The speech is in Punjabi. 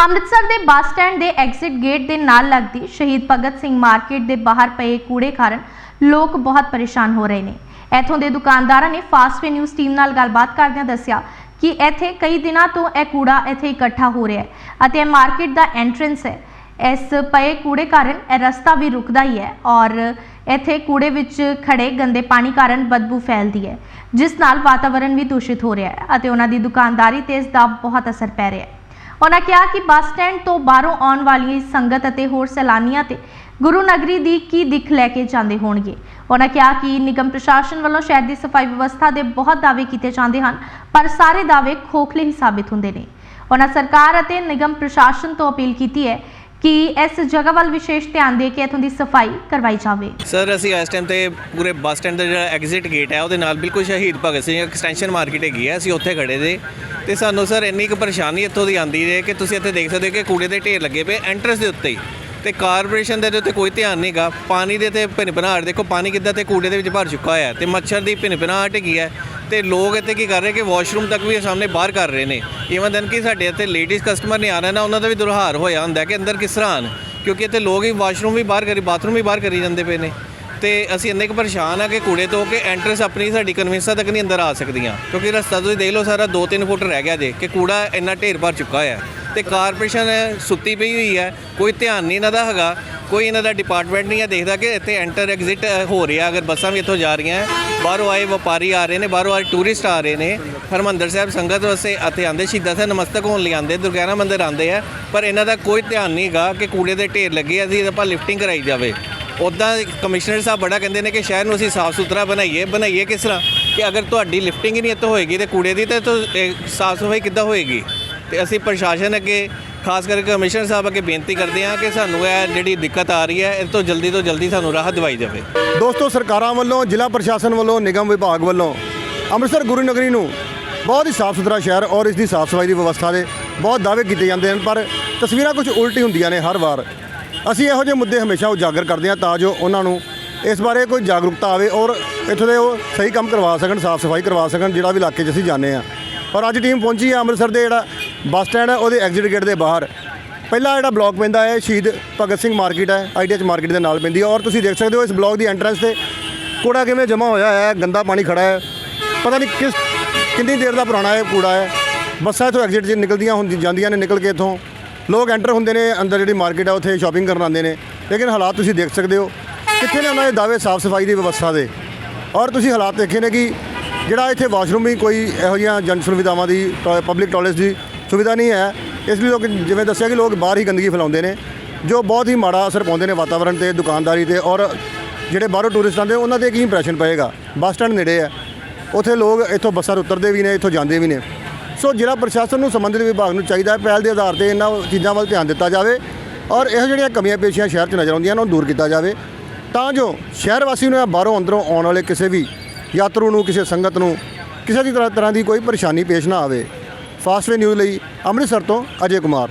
ਅੰਮ੍ਰਿਤਸਰ ਦੇ ਬੱਸ ਸਟੈਂਡ ਦੇ ਐਗਜ਼ਿਟ ਗੇਟ ਦੇ ਨਾਲ ਲੱਗਦੀ ਸ਼ਹੀਦ ਭਗਤ ਸਿੰਘ ਮਾਰਕੀਟ ਦੇ ਬਾਹਰ ਪਏ ਕੂੜੇ ਕਾਰਨ ਲੋਕ ਬਹੁਤ ਪਰੇਸ਼ਾਨ ਹੋ ਰਹੇ ਨੇ। ਇੱਥੋਂ ਦੇ ਦੁਕਾਨਦਾਰਾਂ ਨੇ ਫਾਸਟਵੇ ਨਿਊਜ਼ ਟੀਮ ਨਾਲ ਗੱਲਬਾਤ ਕਰਦਿਆਂ ਦੱਸਿਆ ਕਿ ਇੱਥੇ ਕਈ ਦਿਨਾਂ ਤੋਂ ਇਹ ਕੂੜਾ ਇੱਥੇ ਇਕੱਠਾ ਹੋ ਰਿਹਾ ਹੈ ਅਤੇ ਇਹ ਮਾਰਕੀਟ ਦਾ ਐਂਟਰੈਂਸ ਹੈ। ਇਸ ਪਏ ਕੂੜੇ ਕਾਰਨ ਇਹ ਰਸਤਾ ਵੀ ਰੁਕਦਾ ਹੀ ਹੈ ਔਰ ਇੱਥੇ ਕੂੜੇ ਵਿੱਚ ਖੜੇ ਗੰਦੇ ਪਾਣੀ ਕਾਰਨ ਬਦਬੂ ਫੈਲਦੀ ਹੈ, ਜਿਸ ਨਾਲ ਵਾਤਾਵਰਣ ਵੀ ਦੂਸ਼ਿਤ ਹੋ ਰਿਹਾ ਹੈ ਅਤੇ ਉਹਨਾਂ ਦੀ ਦੁਕਾਨਦਾਰੀ ਤੇ ਇਸ ਦਾ ਬਹੁਤ ਅਸਰ ਪੈ ਰਿਹਾ ਹੈ। ਉਹਨਾਂ ਕਿਹਾ ਕਿ ਬੱਸ ਸਟੈਂਡ ਤੋਂ ਬਾਹਰੋਂ ਆਉਣ ਵਾਲੀ ਸੰਗਤ ਅਤੇ ਹੋਰ ਸੈਲਾਨੀਆਂ ਤੇ ਗੁਰੂ ਨਗਰੀ ਦੀ ਕੀ ਦਿੱਖ ਲੈ ਕੇ ਜਾਂਦੇ ਹੋਣਗੇ? ਉਹਨਾਂ ਕਿਹਾ ਕਿ ਨਿਗਮ ਪ੍ਰਸ਼ਾਸਨ ਵੱਲੋਂ ਸ਼ਹਿਰ ਦੀ ਸਫ਼ਾਈ ਵਿਵਸਥਾ ਦੇ ਬਹੁਤ ਦਾਅਵੇ ਕੀਤੇ ਜਾਂਦੇ ਹਨ, ਪਰ ਸਾਰੇ ਦਾਅਵੇ ਖੋਖਲੇ ਹੀ ਸਾਬਿਤ ਹੁੰਦੇ ਨੇ। ਉਹਨਾਂ ਸਰਕਾਰ ਅਤੇ ਨਿਗਮ ਪ੍ਰਸ਼ਾਸਨ ਤੋਂ ਅਪੀਲ ਕੀਤੀ ਹੈ ਕਿ ਇਸ ਜਗ੍ਹਾ ਵੱਲ ਵਿਸ਼ੇਸ਼ ਧਿਆਨ ਦੇ ਕੇ ਇਥੋਂ ਦੀ ਸਫ਼ਾਈ ਕਰਵਾਈ ਜਾਵੇ। ਸਰ, ਅਸੀਂ ਇਸ ਟਾਈਮ ਤੇ ਪੂਰੇ ਬੱਸ ਸਟੈਂਡ ਦਾ ਜਿਹੜਾ ਐਗਜ਼ਿਟ ਗੇਟ ਹੈ, ਉਹਦੇ ਨਾਲ ਬਿਲਕੁਲ ਸ਼ਹੀਦ ਭਗਤ ਸਿੰਘ ਐਕਸਟੈਂਸ਼ਨ ਮਾਰਕੀਟ ਹੈਗੀ ਹੈ, ਅਸੀਂ ਉੱਥੇ ਖੜੇ ਦੇ। ਤੇ ਸਾਨੂੰ ਸਰ, ਇੰਨੀ ਕੁ ਪਰੇਸ਼ਾਨੀ ਇੱਥੋਂ ਦੀ ਆਂਦੀ ਹੈ ਕਿ ਤੁਸੀਂ ਇੱਥੇ ਦੇਖ ਸਕਦੇ ਹੋ ਕਿ ਕੂੜੇ ਦੇ ਢੇਰ ਲੱਗੇ ਪਏ ਐਂਟਰੈਂਸ ਦੇ ਉੱਤੇ ਹੀ। ਤੇ ਕਾਰਪੋਰੇਸ਼ਨ ਦੇ ਉੱਤੇ ਕੋਈ ਧਿਆਨ ਨਹੀਂਗਾ ਪਾਣੀ ਦੇ ਤੇ ਭਿਨਭਿਨਾਹਟ ਦੇਖੋ ਪਾਣੀ ਕਿੱਦਾਂ ਤੇ ਕੂੜੇ ਦੇ ਵਿੱਚ ਭਰ ਚੁੱਕਾ ਹੋਇਆ ਹੈ ਤੇ ਮੱਛਰ ਦੀ ਭਿਨਭਿਨਾਹਟ ਹੈਗੀ ਹੈ ਤੇ ਲੋਕ ਇੱਥੇ ਕੀ ਕਰ ਰਹੇ ਕਿ ਵਾਸ਼ਰੂਮ ਤੱਕ ਵੀ ਸਾਹਮਣੇ ਬਾਹਰ ਕਰ ਰਹੇ ਨੇ। ਇਵਨ ਦਨ ਕਿ ਸਾਡੇ ਇੱਥੇ ਲੇਡੀਜ਼ ਕਸਟਮਰ ਨੇ ਆਣਾ ਨਾ ਉਹਨਾਂ ਦਾ ਵੀ ਦੁਰਹਾਰ ਹੋਇਆ ਹੁੰਦਾ ਕਿ ਅੰਦਰ ਕਿਸ ਤਰ੍ਹਾਂ ਆਉਣ। ਕਿਉਂਕਿ ਇੱਥੇ ਲੋਕ ਹੀ ਵਾਸ਼ਰੂਮ ਵੀ ਬਾਹਰ ਕਰੀ ਬਾਥਰੂਮ ਵੀ ਬਾਹਰ ਕਰੀ ਜਾਂਦੇ ਪਏ ਨੇ। ਤੇ ਅਸੀਂ ਇੰਨੇ ਕੁ ਪਰੇਸ਼ਾਨ ਆ ਕਿ ਕੂੜੇ ਤੋਂ ਕਿ ਐਂਟਰਸ ਆਪਣੀ ਸਾਡੀ ਕਨਵਿੰਸਾਂ ਤੱਕ ਨਹੀਂ ਅੰਦਰ ਆ ਸਕਦੀਆਂ। ਕਿਉਂਕਿ ਰਸਤਾ ਤੁਸੀਂ ਦੇਖ ਲਓ ਸਾਰਾ 2-3 ਫੁੱਟ ਰਹਿ ਗਿਆ ਜੇ, ਕਿ ਕੂੜਾ ਇੰਨਾ ਢੇਰ ਭਰ ਚੁੱਕਾ ਹੋਇਆ ਤੇ ਕਾਰਪੋਰੇਸ਼ਨ ਸੁੱਤੀ ਪਈ ਹੋਈ ਹੈ, ਕੋਈ ਧਿਆਨ ਨਹੀਂ ਇਹਨਾਂ ਦਾ ਹੈਗਾ, ਕੋਈ ਇਹਨਾਂ ਦਾ ਡਿਪਾਰਟਮੈਂਟ ਨਹੀਂ ਹੈ, ਦੇਖਦਾ ਕਿ ਇੱਥੇ ਐਂਟਰ ਐਗਜ਼ਿਟ ਹੋ ਰਿਹਾ, ਅਗਰ ਬੱਸਾਂ ਵੀ ਇੱਥੋਂ ਜਾ ਰਹੀਆਂ ਬਾਹਰੋਂ ਆਏ ਵਪਾਰੀ ਆ ਰਹੇ ਨੇ, ਬਾਹਰੋਂ ਆਏ ਟੂਰਿਸਟ ਆ ਰਹੇ ਨੇ, ਹਰਮੰਦਰ ਸਾਹਿਬ ਸੰਗਤ ਵਾਸਤੇ ਇੱਥੇ ਆਂਦੇ ਸ਼ਹੀਦਾਂ ਸਾਹਿਬ ਨਮਸਤਕ ਹੋਣ ਲਈ ਆਂਦੇ ਦੁਰਗਿਆਨਾ ਮੰਦਿਰ ਆਂਦੇ ਆ ਪਰ ਇਹਨਾਂ ਦਾ ਕੋਈ ਧਿਆਨ ਨਹੀਂ ਹੈਗਾ ਕਿ ਕੂੜੇ ਦੇ ਢੇਰ ਲੱਗੇ ਆ, ਅਸੀਂ ਆਪਾਂ ਲਿਫਟਿੰਗ ਕਰਾਈ ਜਾਵੇ। ਉੱਦਾਂ ਕਮਿਸ਼ਨਰ ਸਾਹਿਬ ਬੜਾ ਕਹਿੰਦੇ ਨੇ ਕਿ ਸ਼ਹਿਰ ਨੂੰ ਅਸੀਂ ਸਾਫ਼ ਸੁਥਰਾ ਬਣਾਈਏ ਬਣਾਈਏ ਕਿਸ ਤਰ੍ਹਾਂ? ਕਿ ਅਗਰ ਤੁਹਾਡੀ ਲਿਫਟਿੰਗ ਹੀ ਨਹੀਂ ਇੱਥੋਂ ਹੋਏਗੀ ਤੇ ਕੂੜੇ ਦੀ ਤੇ ਸਾਫ਼ ਸਫ਼ਾਈ ਕਿੱਦਾਂ ਹੋਏਗੀ? ਤੇ ਅਸੀਂ ਪ੍ਰਸ਼ਾਸਨ ਅੱਗੇ, ਖਾਸ ਕਰਕੇ ਕਮਿਸ਼ਨਰ ਸਾਹਿਬ ਅੱਗੇ ਬੇਨਤੀ ਕਰਦੇ ਹਾਂ ਕਿ ਸਾਨੂੰ ਇਹ ਜਿਹੜੀ ਦਿੱਕਤ ਆ ਰਹੀ ਹੈ ਇਸ ਤੋਂ ਜਲਦੀ ਤੋਂ ਜਲਦੀ ਸਾਨੂੰ ਰਾਹਤ ਦਿਵਾਈ ਜਾਵੇ। ਦੋਸਤੋ, ਸਰਕਾਰਾਂ ਵੱਲੋਂ, ਜ਼ਿਲ੍ਹਾ ਪ੍ਰਸ਼ਾਸਨ ਵੱਲੋਂ, ਨਿਗਮ ਵਿਭਾਗ ਵੱਲੋਂ ਅੰਮ੍ਰਿਤਸਰ ਗੁਰੂ ਨਗਰੀ ਨੂੰ ਬਹੁਤ ਹੀ ਸਾਫ਼ ਸੁਥਰਾ ਸ਼ਹਿਰ ਔਰ ਇਸ ਦੀ ਸਾਫ਼ ਸਫ਼ਾਈ ਦੀ ਵਿਵਸਥਾ ਦੇ ਬਹੁਤ ਦਾਅਵੇ ਕੀਤੇ ਜਾਂਦੇ ਹਨ, ਪਰ ਤਸਵੀਰਾਂ ਕੁਝ ਉਲਟੀ ਹੁੰਦੀਆਂ ਨੇ ਹਰ ਵਾਰ। ਅਸੀਂ ਇਹੋ ਜਿਹੇ ਮੁੱਦੇ ਹਮੇਸ਼ਾ ਉਜਾਗਰ ਕਰਦੇ ਹਾਂ ਤਾਂ ਜੋ ਉਹਨਾਂ ਨੂੰ ਇਸ ਬਾਰੇ ਕੋਈ ਜਾਗਰੂਕਤਾ ਆਵੇ ਔਰ ਇੱਥੋਂ ਦੇ ਉਹ ਸਹੀ ਕੰਮ ਕਰਵਾ ਸਕਣ, ਸਾਫ਼ ਸਫ਼ਾਈ ਕਰਵਾ ਸਕਣ, ਜਿਹੜਾ ਵੀ ਇਲਾਕੇ 'ਚ ਅਸੀਂ ਜਾਂਦੇ ਹਾਂ। ਪਰ ਅੱਜ ਟੀਮ ਪਹੁੰਚੀ ਹੈ ਅੰਮ੍ਰਿਤਸਰ ਦੇ ਜਿਹੜਾ ਬੱਸ ਸਟੈਂਡ ਹੈ, ਉਹਦੇ ਐਗਜ਼ਿਟ ਗੇਟ ਦੇ ਬਾਹਰ। ਪਹਿਲਾ ਜਿਹੜਾ ਬਲਾਕ ਪੈਂਦਾ ਹੈ, ਸ਼ਹੀਦ ਭਗਤ ਸਿੰਘ ਮਾਰਕੀਟ ਹੈ ਆਈਡੀਐਚ ਮਾਰਕੀਟ ਦੇ ਨਾਲ ਪੈਂਦੀ ਹੈ। ਔਰ ਤੁਸੀਂ ਦੇਖ ਸਕਦੇ ਹੋ, ਇਸ ਬਲਾਕ ਦੀ ਐਂਟਰੈਂਸ ਤੇ ਕੂੜਾ ਕਿਵੇਂ ਜਮ੍ਹਾਂ ਹੋਇਆ ਹੈ, ਗੰਦਾ ਪਾਣੀ ਖੜਾ ਹੈ। ਪਤਾ ਨਹੀਂ ਕਿਸ, ਕਿੰਨੀ ਦੇਰ ਦਾ ਪੁਰਾਣਾ ਹੈ ਕੂੜਾ ਹੈ। ਬੱਸਾਂ ਇੱਥੋਂ ਐਗਜ਼ਿਟ 'ਚ ਨਿਕਲਦੀਆਂ ਹੁੰਦੀ, ਜਾਂਦੀਆਂ ਨੇ ਨਿਕਲ ਕੇ ਇੱਥੋਂ। ਲੋਕ ਐਂਟਰ ਹੁੰਦੇ ਨੇ, ਅੰਦਰ ਜਿਹੜੀ ਮਾਰਕੀਟ ਹੈ, ਉੱਥੇ ਸ਼ਾਪਿੰਗ ਕਰਨ ਆਉਂਦੇ ਨੇ। ਲੇਕਿਨ ਹਾਲਾਤ ਤੁਸੀਂ ਦੇਖ ਸਕਦੇ ਹੋ, ਕਿੱਥੇ ਨੇ ਉਹਨਾਂ ਦੇ ਦਾਅਵੇ ਸਾਫ਼ ਸਫ਼ਾਈ ਦੀ ਵਿਵਸਥਾ ਦੇ। ਔਰ ਤੁਸੀਂ ਹਾਲਾਤ ਦੇਖੇ ਨੇ ਕਿ ਜਿਹੜਾ ਇੱਥੇ ਵਾਸ਼ਰੂਮ ਵੀ ਕੋਈ ਇਹੋ ਜਿਹੀਆਂ ਜਨ ਸੁਵਿਧਾਵਾਂ ਦੀ ਪਬਲਿਕ ਟਾਇਲਟਸ ਦੀ ਸੁਵਿਧਾ ਨਹੀਂ ਹੈ। ਇਸ ਲਈ ਲੋਕ ਜਿਵੇਂ ਦੱਸਿਆ ਕਿ ਲੋਕ ਬਾਹਰ ਹੀ ਗੰਦਗੀ ਫੈਲਾਉਂਦੇ ਨੇ, ਜੋ ਬਹੁਤ ਹੀ ਮਾੜਾ ਅਸਰ ਪਾਉਂਦੇ ਨੇ ਵਾਤਾਵਰਣ ਤੇ, ਦੁਕਾਨਦਾਰੀ ਤੇ ਔਰ ਜਿਹੜੇ ਬਾਹਰੋਂ ਟੂਰਿਸਟ ਆਉਂਦੇ ਉਹਨਾਂ ਤੇ ਕੀ ਇੰਪ੍ਰੈਸ਼ਨ ਪਏਗਾ। ਬੱਸ ਸਟੈਂਡ ਨੇੜੇ ਹੈ। ਉੱਥੇ ਲੋਕ ਇੱਥੋਂ ਬੱਸਾਂ ਤੋਂ ਉਤਰਦੇ ਵੀ ਨੇ, ਇੱਥੋਂ ਜਾਂਦੇ ਵੀ ਨੇ। ਸੋ ਜ਼ਿਲ੍ਹਾ ਪ੍ਰਸ਼ਾਸਨ ਨੂੰ ਸੰਬੰਧਿਤ ਵਿਭਾਗ ਨੂੰ ਚਾਹੀਦਾ ਹੈ, ਪਹਿਲ ਦੇ ਆਧਾਰ ਤੇ ਇਹਨਾਂ ਚੀਜ਼ਾਂ ਵੱਲ ਧਿਆਨ ਦਿੱਤਾ ਜਾਵੇ ਔਰ ਇਹੋ ਜਿਹੜੀਆਂ ਕਮੀਆਂ ਪੇਸ਼ੀਆਂ ਸ਼ਹਿਰ 'ਚ ਨਜ਼ਰ ਆਉਂਦੀਆਂ ਨੇ ਨੂੰ ਦੂਰ ਕੀਤਾ ਜਾਵੇ। ਤਾਂ ਜੋ ਸ਼ਹਿਰ ਵਾਸੀ ਨੂੰ ਜਾਂ ਬਾਹਰੋਂ ਅੰਦਰੋਂ ਆਉਣ ਵਾਲੇ ਕਿਸੇ ਵੀ ਯਾਤਰੂ ਨੂੰ, ਕਿਸੇ ਸੰਗਤ ਨੂੰ ਕਿਸੇ ਦੀ ਤਰ੍ਹਾਂ ਤਰ੍ਹਾਂ ਦੀ ਕੋਈ ਪਰੇਸ਼ਾਨੀ ਪੇਸ਼ ਨਾ ਆਵੇ। ਫਾਸਟਵੇ ਨਿਊਜ਼ ਲਈ ਅੰਮ੍ਰਿਤਸਰ ਤੋਂ ਅਜੇ ਕੁਮਾਰ।